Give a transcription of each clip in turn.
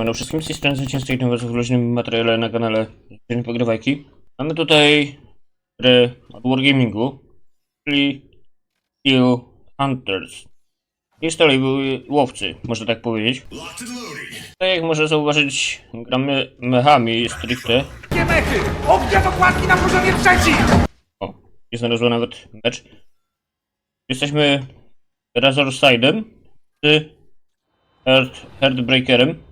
Panu wszystkim z tej strony was w luźnym materiale na kanale Dzień Pogrywajki. Mamy tutaj grę od Wargamingu, czyli Steel Hunters. I z kolei były łowcy, można tak powiedzieć. Tak jak można zauważyć, gramy mechami stricte. Wszystkie mechy! Ognia dokładki na poziomie trzecim! O, jest znalazła nawet mecz. Jesteśmy Razorside'em z Heart, Heartbreakerem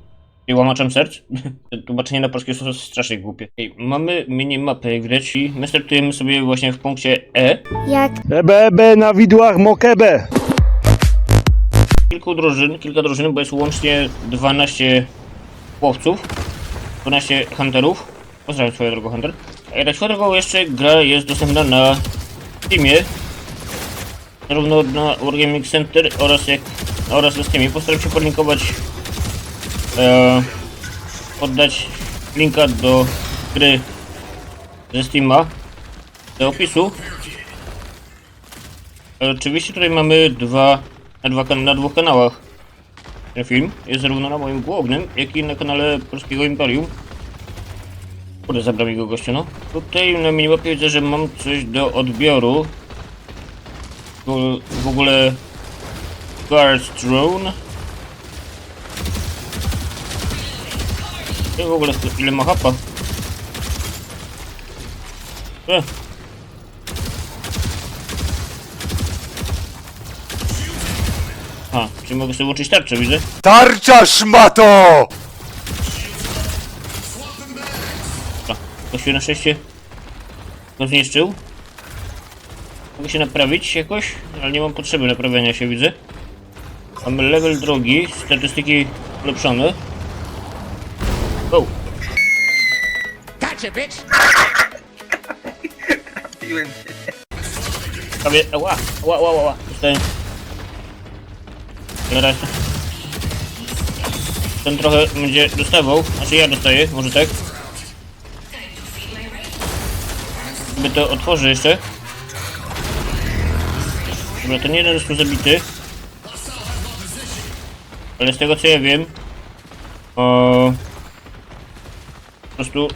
i łamaczem serc. Tłumaczenie na polskie są strasznie głupie. Ej, mamy minimapę, jak widać, i my startujemy sobie właśnie w punkcie E. Jak Ebebe na widłach mokebe. Kilku drużyn, kilka drużyn, bo jest łącznie 12 łowców, 12 hunterów. Pozdrawiam swoją drogą hunter. A tak swoją drogą jeszcze gra jest dostępna na Steamie. Zarówno na Wargaming Center oraz jak oraz na Steamie. Postaram się podlinkować e, linka do gry ze Steama do opisu. E, Oczywiście tutaj mamy dwa, na, dwa, na dwóch kanałach ten film. Jest zarówno na moim głównym, jak i na kanale Polskiego Imperium. Kurde, zabrał mi go gościu, no. Tutaj na minimapie widzę, że mam coś do odbioru. W ogóle... Guard Drone. I w ogóle ile ma hapa. E. A, czyli mogę sobie włączyć tarczę, widzę. Tarcza szmato! A, gościu na szczęście go zniszczył. Mogę się naprawić jakoś, ale nie mam potrzeby naprawiania się, widzę. Mamy level drogi, statystyki ulepszone. Gotcha, bitch! prawie, ała, ała, ała, ała, dostałem. Ale raz. Ten trochę będzie dostawał, znaczy ja dostaję, może tak. By to otworzy jeszcze. Dobra, ten jeden został zabity. Ale z tego co ja wiem, o, po prostu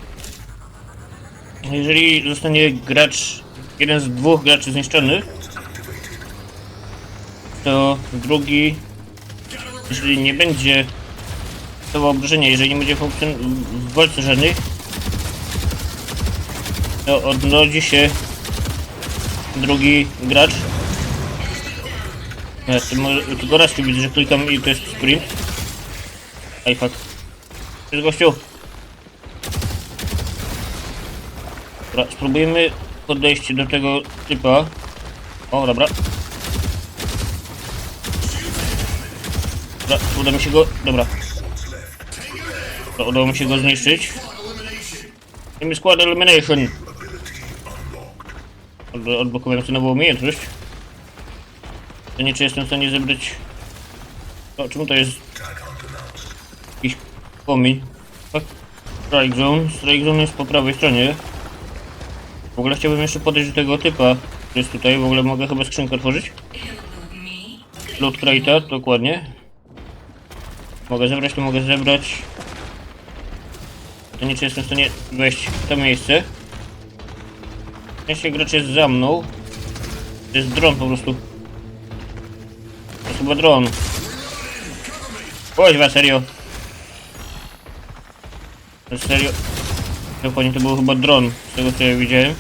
jeżeli zostanie gracz, jeden z dwóch graczy zniszczony, to drugi, jeżeli nie będzie to obrażenia, jeżeli nie będzie w walce żadnych, to odnodzi się drugi gracz. Ja to może, tylko raz widzę, że klikam i to jest sprint. Ej, fuck. Gościu. Dobra, spróbujemy podejść do tego typa. O, dobra. Dobra, uda mi się go... Dobra. Dobra, udało mi się go zniszczyć. Mamy skład elimination. Od, odblokowałem sobie nową umiejętność. To nie czy jestem w stanie zebrać... O, czemu to jest... Jakiś pomiń. Tak? Strike zone. Strike zone jest po prawej stronie. W ogóle chciałbym jeszcze podejść do tego typa, który jest tutaj. W ogóle mogę chyba skrzynkę otworzyć. Loot crate'a, dokładnie. Mogę zebrać, to mogę zebrać. To nie czy jestem w stanie wejść w to miejsce. Szczęście gracz jest za mną. To jest dron po prostu. To jest chyba dron. Chodź, serio. To serio. Dokładnie to był chyba dron, z tego co ja widziałem.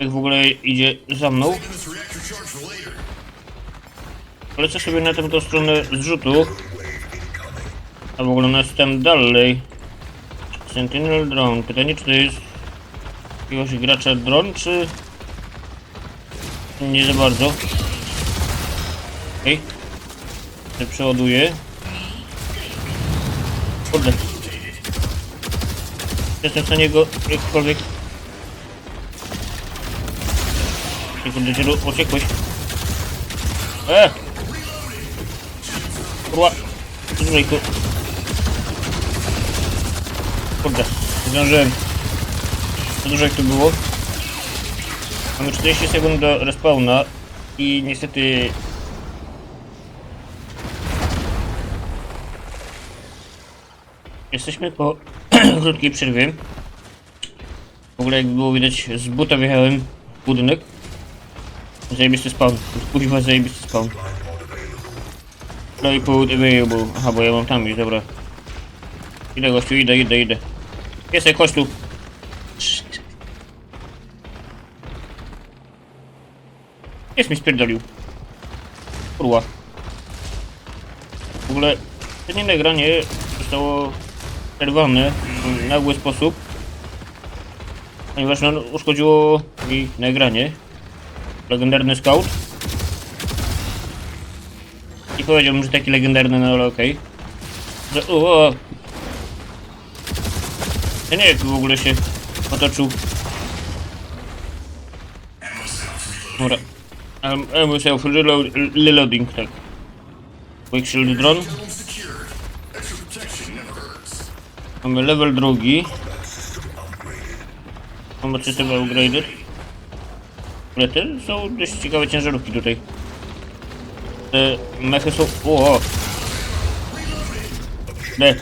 Jak w ogóle idzie za mną. Polecę sobie na tę stronę zrzutu. A w ogóle jest tam dalej. Sentinel drone. Pytanie czy to jest jakiegoś gracza dron, czy nie za bardzo. Okej. Okay. Przeładuję. Kurde. Jestem stanie go jakkolwiek... Gdzie tu uciekłeś? E! Kurwa! Zdążyj tu. Kurde, zdążyłem. Za dużo jak tu było. Mamy 40 sekund do respawna i niestety Jesteśmy po krótkiej przerwie. W ogóle jak było widać z buta wjechałem w budynek. Zajebisty spawn. Kuźwa zajebisty spawn. No i pół available. Aha, bo ja mam tam już, dobra. Idę gościu, idę, idę, idę. Piesek, chodź tu. Jest mi spierdolił. Kurwa. W ogóle to nie nagranie zostało przerwane w nagły sposób. Ponieważ no, uszkodziło mi nagranie. Legendarny scout. Nie powiedziałbym, że taki legendarny, no ale okej. Że- o. Ja nie wiem, jak w ogóle się otoczył. Dobra. Um, um, self reload, reloading, tak. Quick shield drone. Mamy level drugi. Mamy system upgraded. Ale te są dość ciekawe ciężarówki tutaj. Te mechy są... O! Nie.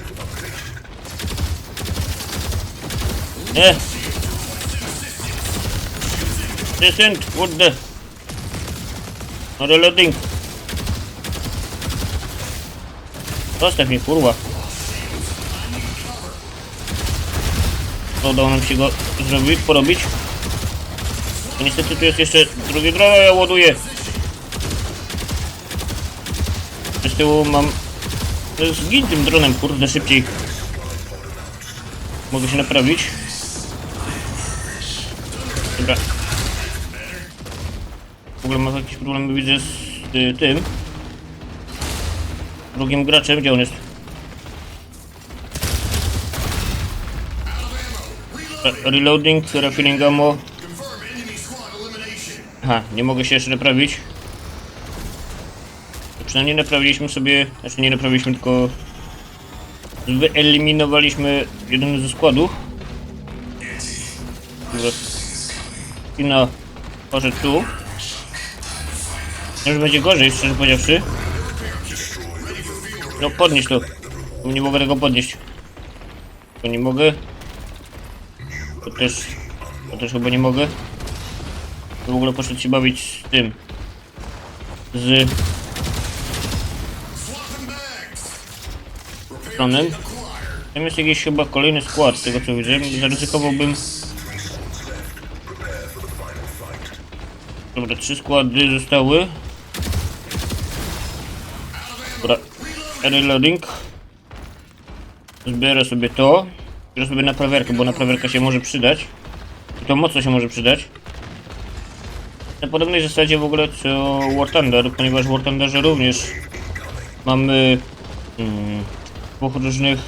Nie. Descent, what the... Reloading. Zostaw mnie, kurwa. Udało nam się go zrobić, porobić. Niestety tu jest jeszcze drugie droga, ja ładuję. Z tyłu mam... No, Zgin tym dronem, kurde, szybciej. Mogę się naprawić. Dobra. W ogóle mam jakiś problem, widzę z y, tym. Drugim graczem, gdzie on jest? Re- Reloading, refilling ammo. Aha, nie mogę się jeszcze naprawić. Przynajmniej naprawiliśmy sobie, znaczy nie naprawiliśmy, tylko wyeliminowaliśmy jeden ze składów. Dobra. Kina poszedł tu. Już będzie gorzej, szczerze powiedziawszy. No podnieś to. Nie mogę tego podnieść. To nie mogę. To też... Też chyba nie mogę. W ogóle poszedł się bawić z tym. Z... Tronem. Tam jest jakiś chyba kolejny skład, z tego co widzę. Zaryzykowałbym... Dobra, trzy składy zostały. Dobra, reloading. Zbiorę sobie to. Zbiorę sobie naprawiarkę, bo naprawiarka się może przydać. I to mocno się może przydać. Na podobnej zasadzie w ogóle co War Thunder, ponieważ w War Thunderze również mamy mm, dwóch różnych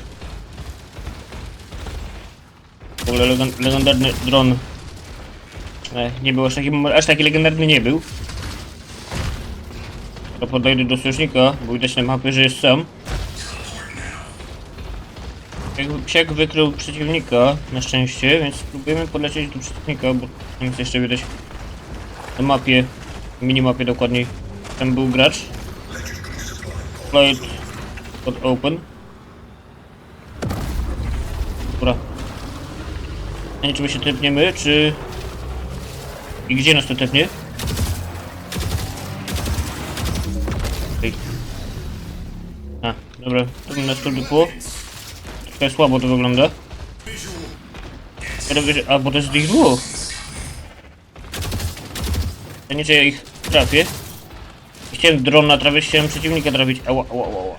w ogóle legendarny dron e, nie był aż taki, aż taki legendarny nie był to podejdę do sojusznika, bo widać na mapie, że jest sam psiak wykrył przeciwnika na szczęście, więc spróbujemy podlecieć do przeciwnika, bo tam jest jeszcze widać na mapie, minimapie dokładniej, tam był gracz. Flight pod open. Dobra. Nie czy my się tepniemy, czy... I gdzie nas to tepnie? Ej. A, dobra, to by nas dupło. Trochę słabo to wygląda. A, bo to jest ich dwóch. Ja nie czy ja ich trafię. Chciałem drona trafić, chciałem przeciwnika trafić. Ała, ała, ała.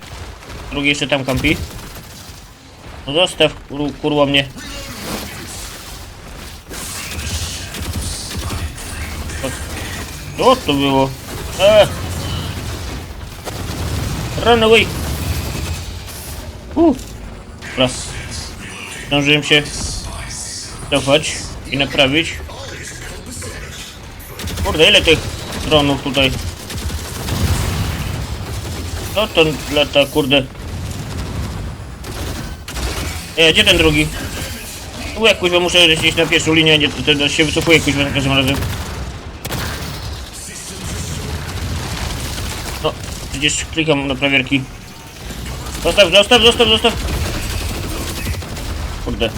Drugi jeszcze tam kampi. No zostaw, kur, kurwa mnie. Co to było? Eee. Run away! Uh. Dobra. Zdążyłem się cofać i naprawić. Kurde, ile tych dronów tutaj? Co to lata, kurde? Ej, gdzie ten drugi? Tu jak kuźwa muszę iść na pierwszą linię, nie to, to się wycofuję kuźwa za każdym razem. No, przecież klikam na prawierki. Zostaw, zostaw, zostaw, zostaw! Kurde.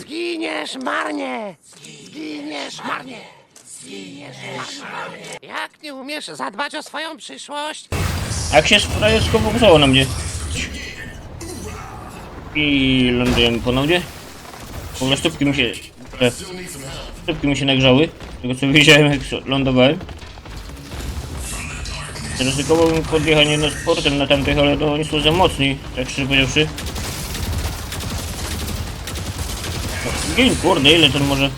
Zginiesz marnie! Zginiesz marnie! Zginiesz marnie! Jak nie umiesz zadbać o swoją przyszłość? Jak się frajersko fokusowało na mnie. I lądujemy ponownie. W ogóle stópki mi się... Stópki mi się nagrzały. Tego co widziałem jak lądowałem. Ryzykowałbym podjechanie na sportem na tamtych, ale to oni są za mocni, tak szczerze powiedziawszy. No, Gin, kurde, ile ten może...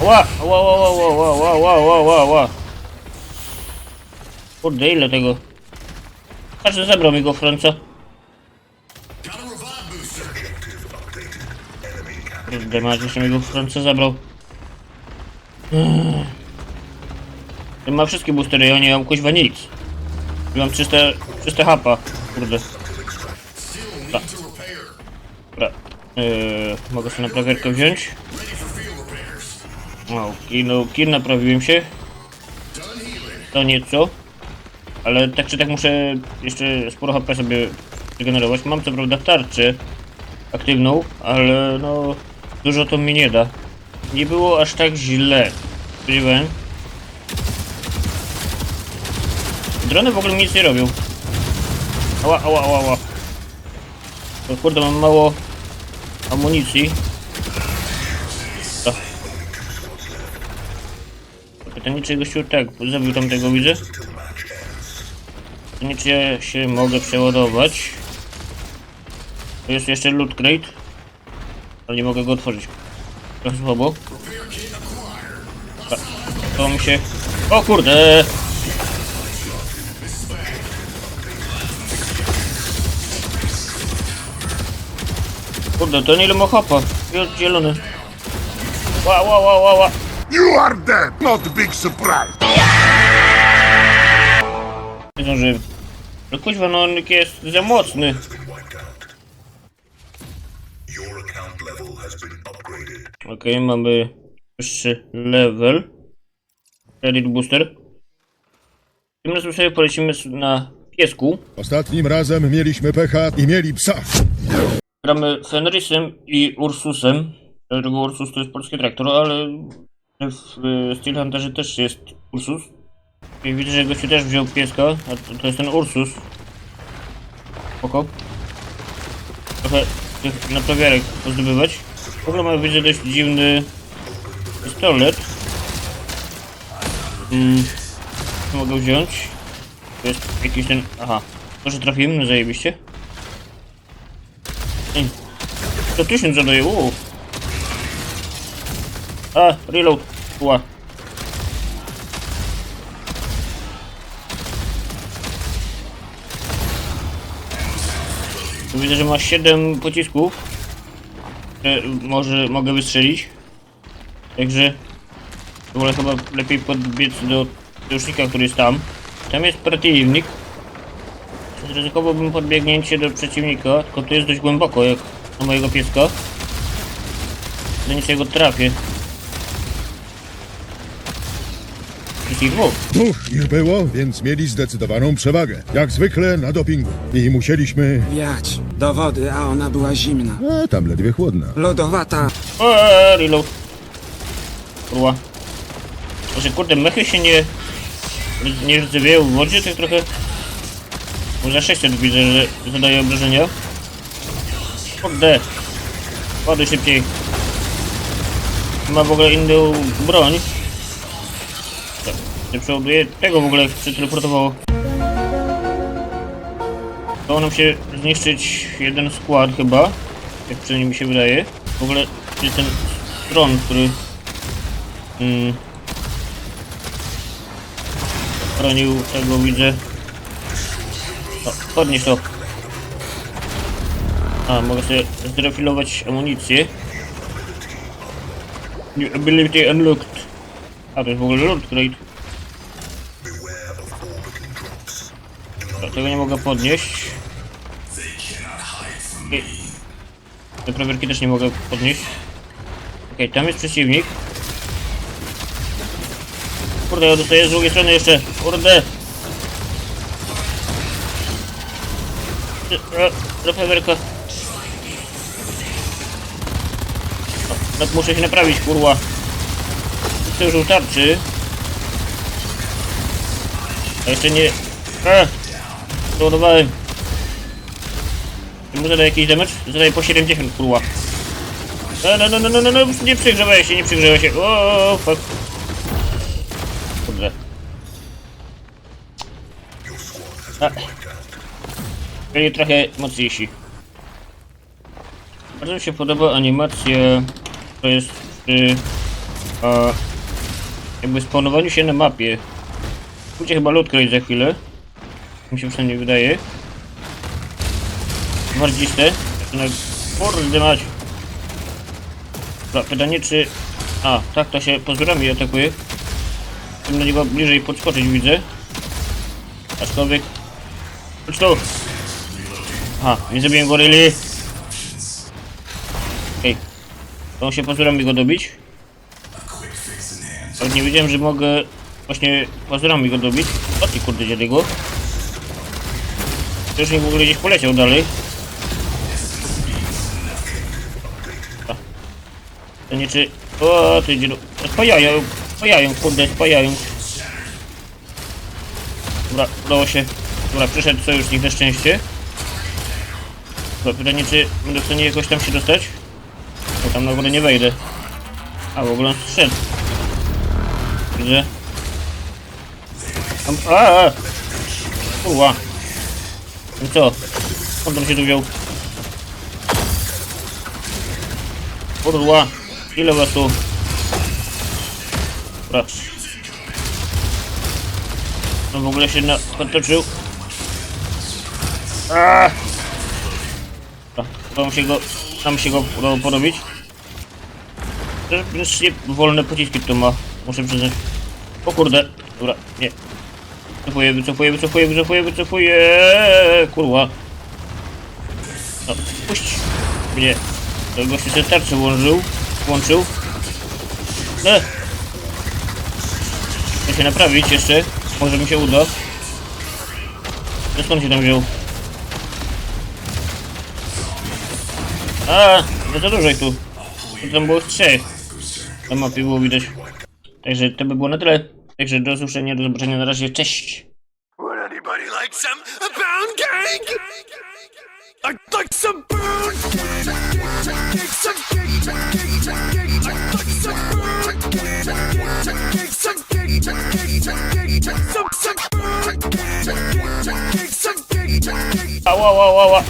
Ła, ła, ła, ła, ła, ła, ła, ła, ła, ła. Kurde, ile tego? Każdy zabrał mi go Franca. Kurde, masz jeszcze mi go Franca zabrał. Ten ma wszystkie boostery, ja nie mam kuźwa nic. Mam 300, 300 hapa, kurde. Eee, mogę sobie naprawiarkę wziąć. O, no, kin naprawiłem się. To nieco. Ale tak czy tak muszę jeszcze sporo HP sobie regenerować. Mam co prawda tarczę aktywną, ale no dużo to mi nie da. Nie było aż tak źle. Spodziewałem. Drony w ogóle mi nic nie robią. Ała, ała, ała, ała. O kurde, mam mało amunicji. To. Pytanie, czy gościu tak zabił tamtego widzę? Pytanie, czy ja się mogę przeładować? To jest jeszcze loot crate. Ale nie mogę go otworzyć. Trochę słabo. To mi się... O kurde! Kurde, to nie ile ma hopa. Jest zielony. Ła, ła, ła, ła, ła. You are dead! Not big surprise! Nie zdążyłem. No kuźwa, no on jest za mocny. Okej, mamy wyższy level. Credit booster. Tym razem sobie polecimy na piesku. Ostatnim razem mieliśmy pecha i mieli psa. Gramy Fenrisem i Ursusem. Dlatego Ursus to jest polski traktor, ale w Steel Hunterze też jest Ursus. I widzę, że gościu też wziął pieska, a to, to jest ten Ursus. Spoko. Trochę tych naprawiarek pozdobywać. W ogóle ma widzę dość dziwny pistolet. Mm. Co mogę wziąć? To jest jakiś ten... Aha. To, że trafiłem, no zajebiście. To tysiąc zadaje, uuu. A, reload. Ła. Tu widzę, że ma 7 pocisków. Które może mogę wystrzelić. Także w chyba lepiej podbiec do sojusznika, który jest tam. Tam jest przeciwnik. Zryzykowałbym podbiegnięcie do przeciwnika, tylko tu jest dość głęboko, jak na mojego pieska. Do niczego trafię. Wszystkich dwóch. Dwóch ich było, więc mieli zdecydowaną przewagę. Jak zwykle na dopingu. I musieliśmy... Wiać do wody, a ona była zimna. A, tam ledwie chłodna. Lodowata. Eee, reload. Kurwa. Może kurde, mechy się nie... nie rdzewieją w wodzie, tak trochę... Może 600 widzę, że zadaje obrażenia. Kurde. Ładuj szybciej. Ma w ogóle inną broń. Tak, Nie przeładuje tego w ogóle, jak się teleportowało. Udało nam się zniszczyć jeden skład chyba. Jak przynajmniej mi się wydaje. W ogóle jest ten stron, który mm, chronił tego widzę. O, podnieś to. A, mogę sobie zrefilować amunicję. New ability unlocked. A, to jest w ogóle loot crate. Tego nie mogę podnieść. Okej. Te prawerki też nie mogę podnieść. Okej, tam jest przeciwnik. Kurde, ja dostaję z drugiej strony jeszcze. Kurde. E, Prawerka. No muszę się naprawić, kurwa. To już tarczy. A jeszcze nie... A! Załadowałem. Czy mu zadaje jakiś damage? Zadaje po 70, kurwa. No, no, no, no, no, no, no, nie przygrzewaj się, nie przygrzewaj się. O, fuck. Kurde. A. Czyli trochę mocniejsi. Bardzo mi się podoba animacja, to jest przy a, jakby spawnowaniu się na mapie. Będzie chyba kroić za chwilę. Mi się przynajmniej wydaje. Gwardziste. Zaczyna... Kurde mać. Pytanie czy... A, tak to się pozorami atakuje. Na niego bliżej podskoczyć widzę. Aczkolwiek... Chodź tu! Aha, nie zabiłem goryli. Okej. To się pozorami go dobić. Ale nie wiedziałem, że mogę właśnie pozorami go dobić. O ty kurde dziadego. To już nie w ogóle gdzieś poleciał dalej. To nie czy... O ty dziedu... Spajają, spajają, kurde, spajają. Dobra, udało się. Dobra, przyszedł sojusznik na szczęście. Dobra, pytanie czy będę w stanie jakoś tam się dostać? Bo tam na górę nie wejdę. A, w ogóle on zszedł. Widzę. Tam, a, a! Kurwa. No co? Skąd on się tu wziął? Kurwa. Ile was tu? Dobra. No w ogóle się na... potoczył. Aaaa! Udało się go... Nam się go udało porobić. To Wreszcie wolne pociski to ma, muszę przyznać. O kurde, dobra, nie. Wycofuję, wycofuję, wycofuję, wycofuję, wycofuję, kurwa. No, puść mnie. To gościu sobie tarczę włączył, włączył. No. Chcę się naprawić jeszcze, może mi się uda. Skąd się tam wziął? A, za dużo ich tu. Tu tam było trzech. Na mapie było widać. Także to by było na tyle. Także do usłyszenia, do zobaczenia na razie. Cześć! Would anybody like some pound cake? I'd like some some cake. Ała, ała, ała.